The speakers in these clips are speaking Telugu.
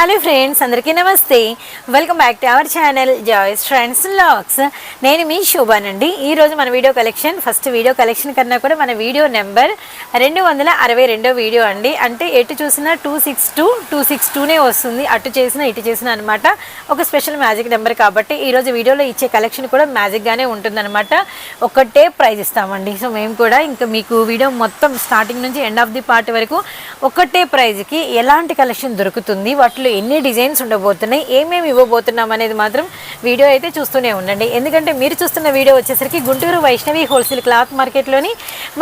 హలో ఫ్రెండ్స్ అందరికీ నమస్తే. Welcome back to our channel Joy's friends looks నేను మీ శోభానండి. ఈ రోజు మన video collection first video collection కన్నా కూడా మన వీడియో నెంబర్ రెండు వందల అరవై రెండో వీడియో అండి. అంటే ఎటు చూసినా two six two two six టూనే వస్తుంది. అటు చేసిన ఇటు చేసిన అనమాట ఒక స్పెషల్ మ్యాజిక్ నెంబర్ కాబట్టి ఈ రోజు వీడియోలో ఇచ్చే కలెక్షన్ కూడా మ్యాజిక్గానే ఉంటుందన్నమాట. ఒకటే ప్రైజ్ ఇస్తామండి. సో మేము కూడా ఇంకా మీకు వీడియో మొత్తం స్టార్టింగ్ నుంచి ఎండ్ ఆఫ్ ది పార్ట్ వరకు ఒకటే ప్రైజ్కి ఎలాంటి కలెక్షన్ దొరుకుతుంది వాటిలో ఎన్ని డిజైన్స్ ఉండబోతున్నాయి ఏమేమి ఇవ్వబోతున్నాం అనేది మాత్రం వీడియో అయితే చూస్తూనే ఉండండి. ఎందుకంటే మీరు చూస్తున్న వీడియో వచ్చేసరికి గుంటూరు వైష్ణవి హోల్సేల్ క్లాత్ మార్కెట్లోని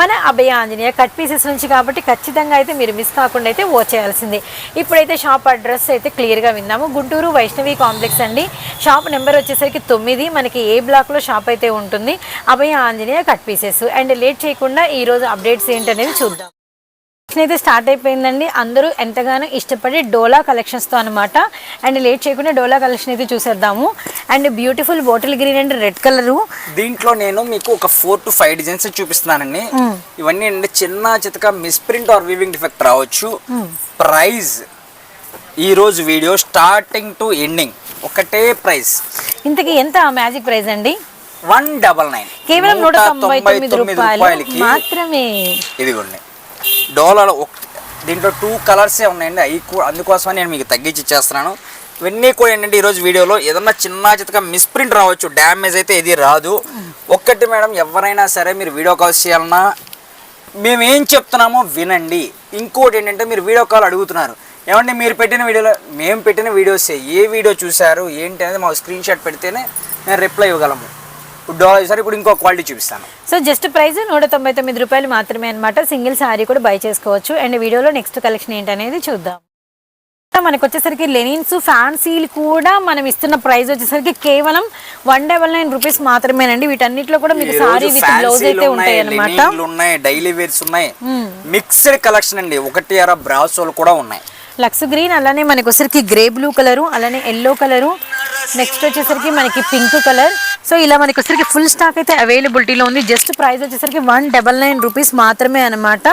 మన అభయ ఆంజనేయ కట్ పీసెస్ నుంచి కాబట్టి ఖచ్చితంగా అయితే మీరు మిస్ కాకుండా అయితే ఓ చేయాల్సిందే. ఇప్పుడైతే షాప్ అడ్రస్ అయితే క్లియర్గా విన్నాము. గుంటూరు వైష్ణవి కాంప్లెక్స్ అండి. షాప్ నెంబర్ వచ్చేసరికి తొమ్మిది. మనకి ఏ బ్లాక్లో షాప్ అయితే ఉంటుంది Abhaya Anjaneya cut pieces and late చేయకుండా ఈరోజు అప్డేట్స్ ఏంటనేది చూద్దాం. అయితే స్టార్ట్ అయిపోయిందండి. అందరూ ఎంతగానో ఇష్టపడే డోలా కలెక్షన్స్తో అనమాట అండ్ లేట్ చేయకుండా డోలా కలెక్షన్ అయితే చూసేద్దాము. And beautiful bottle green and red colour దీంట్లో నేను మీకు ఒక ఫోర్ టు ఫైవ్ డిజైన్స్ చూపిస్తున్నానండి. ఇవన్నీ ఏంటంటే చిన్న చితక మిస్ప్రింట్ ఆర్ వీవింగ్ డిఫెక్ట్ రావచ్చు. ప్రైస్ ఈ రోజు వీడియో స్టార్టింగ్ టు ఎండింగ్ ఒకటే ప్రైస్ ఇంతకీ ఎంత మ్యాజిక్ ప్రైస్ అండి? వన్ డబల్ నైన్ కేవలం నూట తొంభై తొమ్మిది రూపాయలు రూపాయలకి మాత్రమే. ఇదిగోండి. డోలాలో ఒక దీంట్లో టూ కలర్సే ఉన్నాయండి. అవి కూడా అందుకోసమని నేను మీకు తగ్గించి ఇచ్చేస్తున్నాను. ఇవన్నీ కూడా ఏంటంటే ఈరోజు వీడియోలో ఏదన్నా చిన్న చితక మిస్ప్రింట్ రావచ్చు. డ్యామేజ్ అయితే ఇది రాదు. ఒక్కటి మేడం ఎవరైనా సరే మీరు వీడియో కాల్ చేయాలన్నా మేము ఏం చెప్తున్నామో వినండి. ఇంకోటి ఏంటంటే మీరు వీడియో కాల్ అడుగుతున్నారు. ఏమంటే మీరు పెట్టిన వీడియోలో మేము పెట్టిన వీడియోస్ ఏ వీడియో చూశారు? ఏంటి అనేది మాకు స్క్రీన్ షాట్ పెడితేనే మేము రిప్లై ఇవ్వగలము. సరే ఇప్పుడు ఇంకో క్వాలిటీ చూపిస్తాను. సో జస్ట్ ప్రైస్ నూట తొంభై తొమ్మిది రూపాయలు మాత్రమే అనమాట సింగిల్ శారీ కూడా బై చేసుకోవచ్చు. అండ్ వీడియోలో నెక్స్ట్ కలెక్షన్ ఏంటనేది చూద్దాం. మనకు వచ్చేసరికి లెనిన్స్ ఫ్యాన్సీలు కూడా మనం ఇస్తున్న ప్రైస్ వచ్చేసరికి కేవలం వన్ డబల్ నైన్ రూపీస్ మాత్రమేనండి. వీటన్నిటిలో కూడా మీకు సారీ విత్ బ్లౌజ్ అయితే ఉంటాయి అనమాట ఉన్నాయి డైలీ వేర్స్ ఉన్నాయి. మిక్స్డ్ కలెక్షన్ అండి. ఒకటి అర బ్రాసోలు కూడా ఉన్నాయి. లక్స్ గ్రీన్ అలానే మనకి వచ్చేసరికి గ్రే బ్లూ కలరు అలానే ఎల్లో కలరు. నెక్స్ట్ వచ్చేసరికి మనకి పింక్ కలర్. సో ఇలా మనకి వచ్చేసరికి ఫుల్ స్టాక్ అయితే అవైలబిలిటీలో ఉంది. జస్ట్ ప్రైస్ వచ్చేసరికి వన్ డబల్ నైన్ రూపీస్ మాత్రమే అనమాట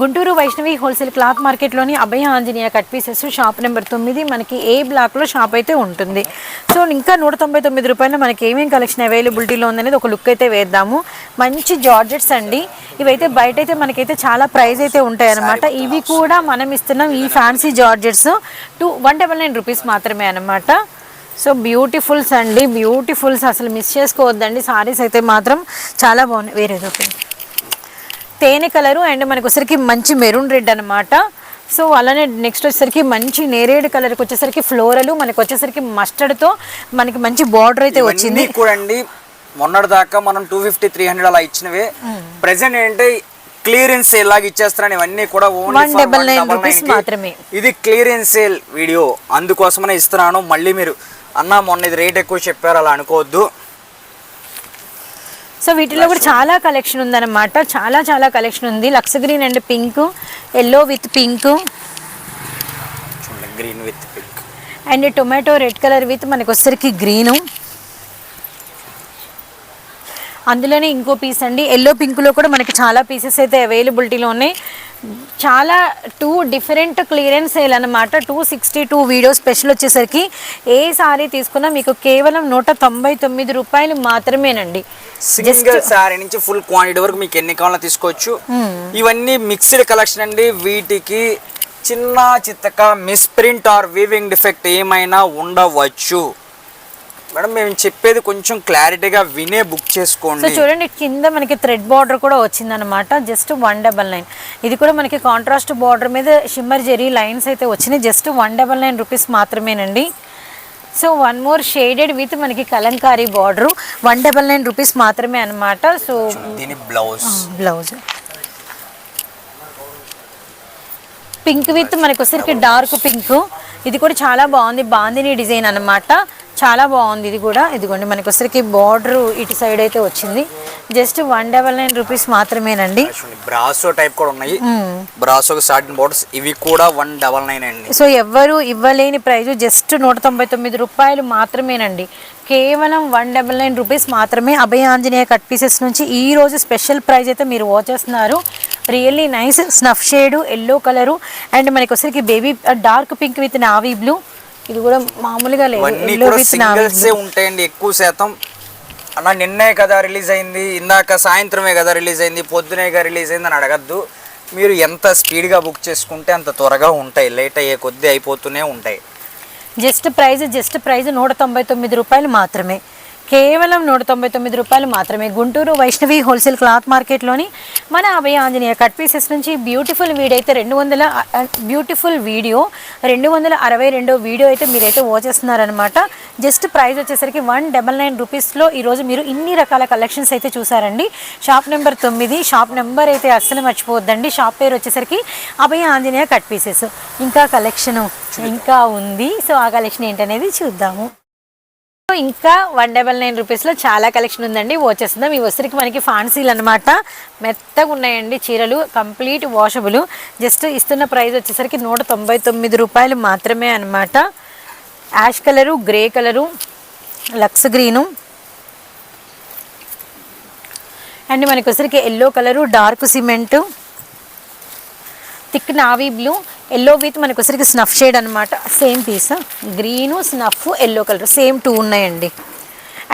Guntur Vaishnavi wholesale cloth మార్కెట్లోని Abhaya Anjaneya cut pieces shop number తొమ్మిది మనకి ఏ బ్లాక్లో షాప్ అయితే ఉంటుంది. సో ఇంకా నూట తొంభై తొమ్మిది రూపాయలు మనకి ఏమేమి కలెక్షన్ అవైలబిలిటీలో ఉందనేది ఒక లుక్ అయితే వేద్దాము. మంచి జార్జెట్స్ అండి. ఇవైతే బయట అయితే మనకైతే చాలా ప్రైస్ అయితే ఉంటాయి అనమాట ఇవి కూడా మనం ఇస్తున్నాం ఈ fancy georgettes. Two one double nine rupees మాత్రమే అనమాట సో బ్యూటిఫుల్స్ అండి బ్యూటిఫుల్స్. అసలు మిస్ చేసుకోవద్దండి. సారీస్ అయితే మాత్రం చాలా బాగున్నాయి. వేరేది ఓకే తేనె కలరు అండ్ మనకు వచ్చేసరికి మంచి మెరూన్ రెడ్ అనమాట సో అలానే నెక్స్ట్ వచ్చేసరికి మంచి నేరేడు కలర్కి వచ్చేసరికి ఫ్లోరల్ మనకి వచ్చేసరికి మస్టర్డ్తో మనకి మంచి బార్డర్ అయితే వచ్చింది ఇవన్నీ కూడా అండి మొన్నటి దాకా మనం టూ ఫిఫ్టీ త్రీ హండ్రెడ్ అలా ఇచ్చినవే. ప్రెసెంట్ ఏంటంటే క్లియరెన్స్ సేల్ లాగా ఇచ్చేస్తున్నాను. ఇవన్నీ కూడా ఓన్లీ 199 rupees మాత్రమే. ఇది క్లియరెన్స్ సేల్ వీడియో అందుకోసమనే ఇస్తున్నాను. మళ్ళీ మీరు అన్న మొన్న ఇది రేట్ ఎక్కువ చెప్పారు అలా అనుకోవద్దు. సో వీటిలో కూడా చాలా కలెక్షన్ ఉందన్నమాట. చాలా చాలా కలెక్షన్ ఉంది. Lux green and pink. Yellow with pink. Green with pink. And tomato red colour with మనకు వచ్చేసరికి గ్రీను. అందులోనే ఇంకో పీస్ అండి. ఎల్లో పింక్లో కూడా మనకి చాలా పీసెస్ అయితే అవైలబిలిటీలో ఉన్నాయి. చాలా టూ డిఫరెంట్ క్లియరెన్స్ సేల్ అనమాట two sixty two video special వచ్చేసరికి ఏ సారీ తీసుకున్నా మీకు కేవలం నూట తొంభై తొమ్మిది రూపాయలు మాత్రమేనండి. సింగిల్ సారీ నుంచి ఫుల్ క్వాంటిటీ వరకు మీకు ఎన్ని కావాలో తీసుకోవచ్చు. ఇవన్నీ మిక్స్డ్ కలెక్షన్ అండి. వీటికి చిన్న చిత్తక మిస్ప్రింట్ ఆర్ వీవింగ్ డిఫెక్ట్ ఏమైనా ఉండవచ్చు. మేడం మేము చెప్పేది కొంచెం క్లారిటీగా వినే బుక్ సో చేసుకోండి చూడండి కింద మనకి థ్రెడ్ బార్డర్ కూడా వచ్చిందనమాట జస్ట్ వన్ డబల్ నైన్. ఇది కూడా మనకి కాంట్రాస్ట్ బార్డర్ మీద షిమ్మర్ జెరీ లైన్స్ అయితే వచ్చినాయి. Just one double nine rupees మాత్రమేనండి. So one more shaded with మనకి kalamkari border one double nine rupees మాత్రమే అనమాట సో దీని బ్లౌజ్ బ్లౌజ్ పింక్ విత్ మనకి వచ్చరికి డార్క్ పింక్ ఇది కూడా చాలా బాగుంది. బాందిని డిజైన్ అన్నమాట. చాలా బాగుంది ఇది కూడా. ఇదిగోండి మనకి వచ్చరికి బార్డర్ ఇటు సైడ్ అయితే వచ్చింది. Just one double nine rupees మాత్రమేనండి. బ్రాసో టైప్ కూడా ఉన్నాయి. బ్రాసో స్టార్టింగ్ బోర్డర్స్ ఇవి కూడా వన్ డబల్ నైన్ అండి. సో ఎవ్వరు ఇవ్వలేని ప్రైస్ జస్ట్ నూట తొంభై తొమ్మిది రూపాయలు మాత్రమేనండి. కేవలం వన్ డబల్ నైన్ రూపీస్ మాత్రమే అభయ ఆంజనేయ కట్ పీసెస్ నుంచి ఈ రోజు స్పెషల్ ప్రైస్ అయితే మీరు వచ్చేస్తున్నారు really nice snuff shade yellow colour and మనకి వచ్చరికి baby dark pink with navy blue ఇది కూడా మామూలుగా లేదు. ఇవన్నీ ఎల్లో కూడా విత్ సింగిల్సే ఉంటాయండి ఎక్కువ శాతం. అన్న నిన్నే కదా రిలీజ్ అయింది ఇందాక సాయంత్రమే కదా రిలీజ్ అయింది పొద్దునేగా రిలీజ్ అయింది అని అడగద్దు. మీరు ఎంత స్పీడ్గా బుక్ చేసుకుంటే అంత త్వరగా ఉంటాయి లేట్ అయ్యే కొద్దీ అయిపోతూనే ఉంటాయి. జస్ట్ ప్రైస్ జస్ట్ ప్రైస్ నూట తొంభై తొమ్మిది రూపాయలు మాత్రమే. కేవలం నూట తొంభై తొమ్మిది రూపాయలు మాత్రమే. గుంటూరు వైష్ణవి హోల్సేల్ క్లాత్ మార్కెట్లోని మన అభయ ఆంజనేయ కట్ పీసెస్ నుంచి బ్యూటిఫుల్ వీడియో అయితే రెండు వందల బ్యూటిఫుల్ వీడియో రెండు వందల అరవై రెండో వీడియో అయితే మీరైతే ఓచేస్తున్నారనమాట జస్ట్ ప్రైస్ వచ్చేసరికి వన్ డబల్ నైన్ రూపీస్లో ఈరోజు మీరు ఇన్ని రకాల కలెక్షన్స్ అయితే చూసారండి. షాప్ నెంబర్ తొమ్మిది షాప్ నెంబర్ అయితే అస్సలు మర్చిపోవద్దండి. షాప్ పేరు వచ్చేసరికి అభయ ఆంజనేయ కట్ పీసెస్. ఇంకా కలెక్షన్ ఇంకా ఉంది. సో ఆ కలెక్షన్ ఏంటనేది చూద్దాము. ఇంకా వన్ డబల్ నైన్ రూపీస్లో చాలా కలెక్షన్ ఉందండి. వచ్చేస్తుందా మీ వస్తురికి మనకి ఫాన్సీలు అనమాట మెత్తగా ఉన్నాయండి చీరలు కంప్లీట్ వాషబుల్ జస్ట్ ఇస్తున్న ప్రైస్ వచ్చేసరికి నూట తొంభై తొమ్మిది రూపాయలు మాత్రమే అనమాట ash colour grey colour lux green. And మనకి వచ్చరికి yellow colour dark cement. Thick navy blue yellow with మనకు వచ్చరికి స్నఫ్ షేడ్ అనమాట same piece green snuff yellow colour. Same two ఉన్నాయండి.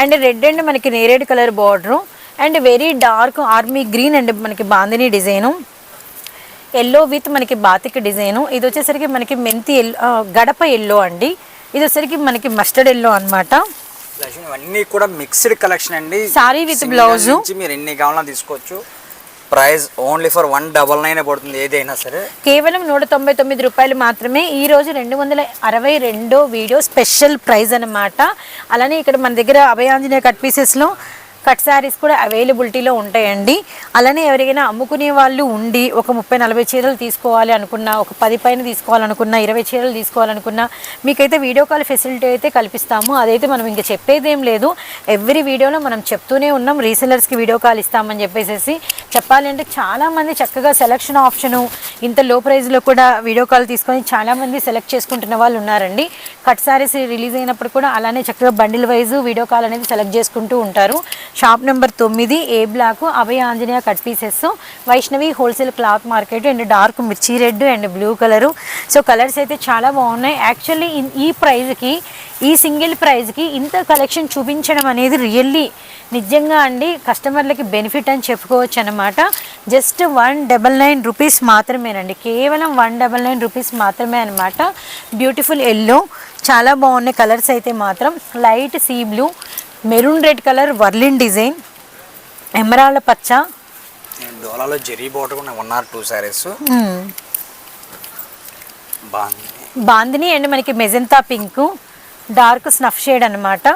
అండ్ రెడ్ అండ్ మనకి నేరేడ్ colour border. And very dark army green and మనకి బాందిని డిజైను. ఎల్లో విత్ మనకి బాతిక్ డిజైను. ఇది వచ్చేసరికి మనకి మెంతి ఎల్లో గడప ఎల్లో అండి. ఇది వచ్చేసరికి మనకి మస్టర్డ్ ఎల్లో అనమాట ఇవన్నీ కూడా మిక్స్డ్ కలెక్షన్ అండి. Single blouse. నుంచి మీరు ఎన్ని కావాలన్నా తీసుకోవచ్చు. Price only for one double nine పడుతుంది ఏదైనా సరే. కేవలం నూట తొంభై తొమ్మిది రూపాయలు మాత్రమే ఈ రోజు రెండు వందల అరవై రెండో వీడియో స్పెషల్ ప్రైజ్ అన్నమాట. అలానే ఇక్కడ మన దగ్గర అభయాంజనేయ కట్ పీసెస్లో కట్ శారీస్ కూడా అవైలబిలిటీలో ఉంటాయండి. అలానే ఎవరికైనా అమ్ముకునే వాళ్ళు ఉండి ఒక ముప్పై నలభై చీరలు తీసుకోవాలి అనుకున్నా ఒక పది పైన తీసుకోవాలనుకున్నా ఇరవై చీరలు తీసుకోవాలనుకున్నా మీకైతే వీడియో కాల్ ఫెసిలిటీ అయితే కల్పిస్తాము. అదైతే మనం ఇంకా చెప్పేదేం లేదు. ఎవ్రీ వీడియోలో మనం చెప్తూనే ఉన్నాం. రీసెలర్స్కి వీడియో కాల్ ఇస్తామని చెప్పేసి చెప్పాలంటే చాలామంది చక్కగా సెలక్షన్ ఆప్షను ఇంత లో ప్రైజ్లో కూడా వీడియో కాల్ తీసుకొని చాలామంది సెలెక్ట్ చేసుకుంటున్న వాళ్ళు ఉన్నారండి. కట్ శారీస్ రిలీజ్ అయినప్పుడు కూడా అలానే చక్కగా బండిల్ వైజ్ వీడియో కాల్ అనేది సెలెక్ట్ చేసుకుంటూ ఉంటారు. షాప్ నెంబర్ తొమ్మిది A block Abhaya Anjaneya cut pieces. Vaishnavi wholesale cloth market and dark మిర్చి red and blue colour. So colours అయితే చాలా బాగున్నాయి. యాక్చువల్లీ ఈ ప్రైజ్కి ఈ సింగిల్ ప్రైజ్కి ఇంత కలెక్షన్ చూపించడం అనేది రియల్లీ నిజంగా అండి కస్టమర్లకి బెనిఫిట్ అని చెప్పుకోవచ్చు అనమాట just one double nine rupees మాత్రమేనండి. కేవలం వన్ డబల్ నైన్ రూపీస్ మాత్రమే అనమాట బ్యూటిఫుల్ ఎల్లో చాలా బాగున్నాయి కలర్స్ అయితే మాత్రం. Light sea blue maroon red colour వర్లిన్ design ఎమరాళ్ళ పచ్చ. డోలాలో జెరీ బోటర్ కూడా one or two saris bandhani and మనకి magenta pink dark snuff shade అనమాట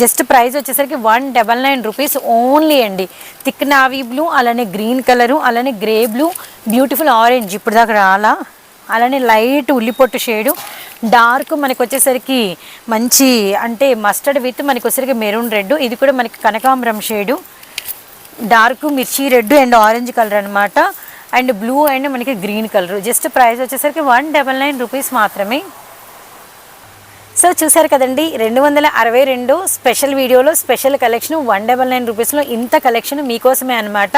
జస్ట్ ప్రైస్ వచ్చేసరికి one double nine rupees only అండి. థిక్ నావీ బ్లూ అలానే గ్రీన్ కలరు అలానే గ్రే బ్లూ బ్యూటిఫుల్ ఆరెంజ్ ఇప్పుడు దాకా రాలా. అలానే లైట్ ఉల్లిపొట్టు షేడు. డార్క్ మనకు వచ్చేసరికి మంచి అంటే మస్టర్డ్ విత్ మనకి వచ్చేసరికి మెరూన్ రెడ్ ఇది కూడా మనకి కనకాంబరం షేడు. డార్క్ మిర్చి రెడ్ అండ్ ఆరెంజ్ కలర్ అనమాట అండ్ బ్లూ అండ్ మనకి గ్రీన్ కలర్. జస్ట్ ప్రైస్ వచ్చేసరికి వన్ డబల్ నైన్ రూపీస్ మాత్రమే. సో చూసారు కదండి రెండు వందల అరవై రెండు స్పెషల్ వీడియోలో special collection one double nine రూపీస్లో ఇంత కలెక్షన్ మీకోసమే అనమాట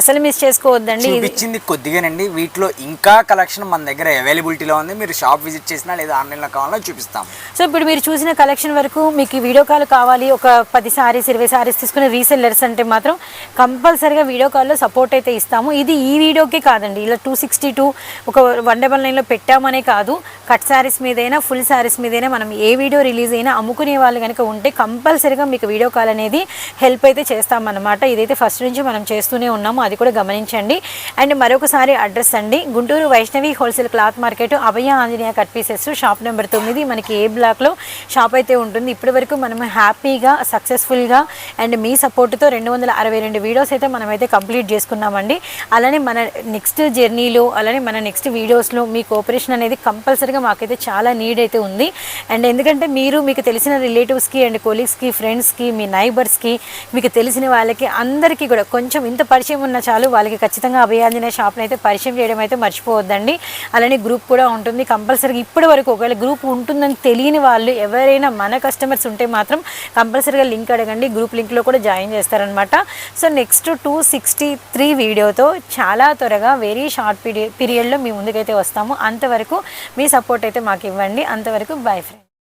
అసలు మిస్ చేసుకోవద్దండి. ఇది చూపించింది కొద్దిగానండి వీటిలో ఇంకా కలెక్షన్ మన దగ్గర అవైలబిలిటీలో ఉంది. మీరు షాప్ విజిట్ చేసినా లేదా ఆన్లైన్లో కావాలన్నా చూపిస్తాం. సో ఇప్పుడు మీరు చూసిన కలెక్షన్ వరకు మీకు వీడియో కాల్ కావాలి. ఒక పది సారీస్ ఇరవై సారీస్ తీసుకునే రీసెల్లర్స్ అంటే మాత్రం కంపల్సరీగా వీడియో కాల్లో సపోర్ట్ అయితే ఇస్తాము. ఇది ఈ వీడియోకే కాదండి ఇలా టూ సిక్స్టీ టూ ఒక వన్ డబల్ నైన్లో పెట్టామనే కాదు. కట్ శారీస్ మీదైనా ఫుల్ శారీస్ మీదైనా మనం ఏ వీడియో రిలీజ్ అయినా అమ్ముకునే వాళ్ళు కనుక ఉంటే కంపల్సరీగా మీకు వీడియో కాల్ అనేది హెల్ప్ అయితే చేస్తామన్నమాట. ఇదైతే ఫస్ట్ నుంచి మనం చేస్తూనే ఉన్నాము. అది కూడా గమనించండి. అండ్ మరొకసారి అడ్రస్ అండి. Guntur Vaishnavi wholesale cloth market Abhaya Anjaneya cut pieces shop number తొమ్మిది. మనకి ఏ బ్లాక్లో షాప్ అయితే ఉంటుంది. ఇప్పటి వరకు మనం హ్యాపీగా సక్సెస్ఫుల్గా అండ్ మీ సపోర్ట్తో రెండు వందల అరవై రెండు వీడియోస్ అయితే మనమైతే కంప్లీట్ చేసుకున్నామండి. అలానే మన నెక్స్ట్ జర్నీలో అలానే మన నెక్స్ట్ వీడియోస్లో మీ కోఆపరేషన్ అనేది కంపల్సరీగా మాకైతే చాలా నీడ్ అయితే ఉంది. అండ్ ఎందుకంటే మీరు మీకు తెలిసిన రిలేటివ్స్కి అండ్ కొలీగ్స్కి ఫ్రెండ్స్కి మీ నైబర్స్కి మీకు తెలిసిన వాళ్ళకి అందరికీ కూడా కొంచెం ఇంత పరిచయం ఉన్న చాలు వాళ్ళకి ఖచ్చితంగా అభయాంజనేయ షాప్ని అయితే పరిచయం చేయడం అయితే మర్చిపోవద్దండి. అలానే గ్రూప్ కూడా ఉంటుంది. కంపల్సరీగా ఇప్పటి వరకు ఒకవేళ గ్రూప్ ఉంటుందని తెలియని వాళ్ళు ఎవరైనా మన కస్టమర్స్ ఉంటే మాత్రం కంపల్సరీగా లింక్ అడగండి. గ్రూప్ లింక్లో కూడా జాయిన్ చేస్తారనమాట so next two sixty three వీడియోతో చాలా త్వరగా వెరీ షార్ట్ పీరియడ్ పీరియడ్లో మీ ముందుకైతే వస్తాము. అంతవరకు మీ సపోర్ట్ అయితే మాకు ఇవ్వండి. అంతవరకు బై ఫ్రెండ్